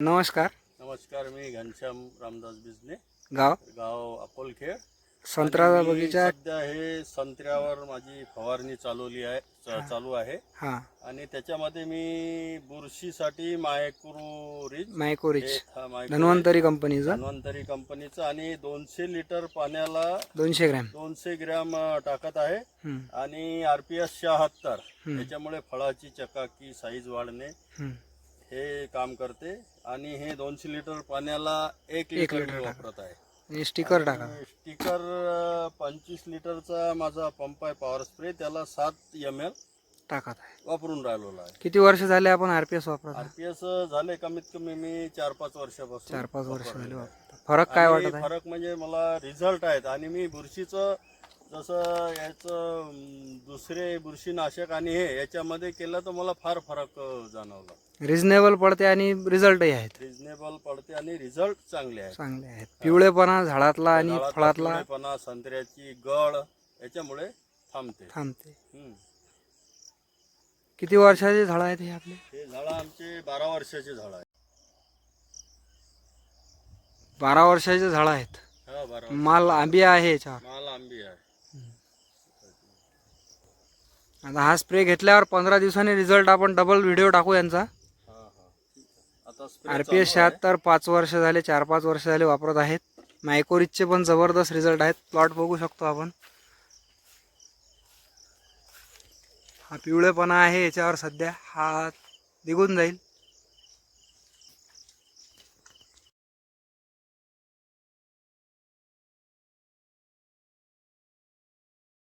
नमस्कार. नमस्कार मी घनश्याम रामदास बिजने. गाव? गाव अकोलखेड. संत्रा आणि मी बगीचा सध्या हे संत्र्यावर माझी फवारणी चालवली आहे च- चालू आहे. हा. आणि त्याच्यामध्ये मी बुरशीसाठी मायक्रो रिच मायकोरिच हे हा मायक्रो धन्वंतरी कंपनीचं? धन्वंतरी कंपनीचं आणि दोनशे लिटर पाण्याला दोनशे ग्रॅम. दोनशे ग्रॅम अ, टाकत आहे. हम्म, आणि आर पी एस शहात्तर. त्याच्यामुळे फळाची चकाकी साईज वाढणे. हम्म. हे काम करते आणि हे दोनशे लिटर पाण्याला एक लिटर मी. वापरत आहे. स्टिकर टाका. स्टिकर पंचवीस लिटरचा माझा पंप आहे पॉवर स्प्रे त्याला सात एम एल टाकत आहे. वापरून राहिलेला आहे. किती वर्ष झाले आपण आरपीएस वापरत? आरपीएस झाले कमीत कमी मी चार पाच वर्षापासून चार पाच वर्ष झाले फरक काय आणि वाटत आहे? फरक म्हणजे मला रिझल्ट आहेत. आणि मी बुरशीचं जसं याचं दुसरे बुरशीनाशक आणि हे याच्यामध्ये केलं तर मला फार फरक जाणवला. रिझनेबल पडते आणि रिझल्टही आहेत. रिझनेबल पडते आणि रिझल्ट चांगले आहेत. चांगले आहेत. पिवळेपणा झाडातला आणि फळातला पिवळेपणा, संत्र्याची गळ याच्यामुळे थांबते. थांबते. हम्म. किती वर्षाचे झाड आहेत हे आपले? हे झाड आमचे बारा वर्षाचे झाड आहे बारा वर्षाचे झाड आहेत. हा बारा माल आंबी आहे याच्यावर. माल आंबी आहे. आता हा स्प्रे घेतल्यावर पंधरा दिवसांनी रिझल्ट आपण डबल व्हिडिओ टाकू यांचा. R P S. शहात्तर पाच वर्ष झाले चार पाच वर्ष झाले वापरत आहेत. मायकोरिचचे पण जबरदस्त रिझल्ट आहेत. प्लॉट बघू शकतो आपण. हा पिवळेपणा आहे याच्यावर सध्या. हा निघून जाईल.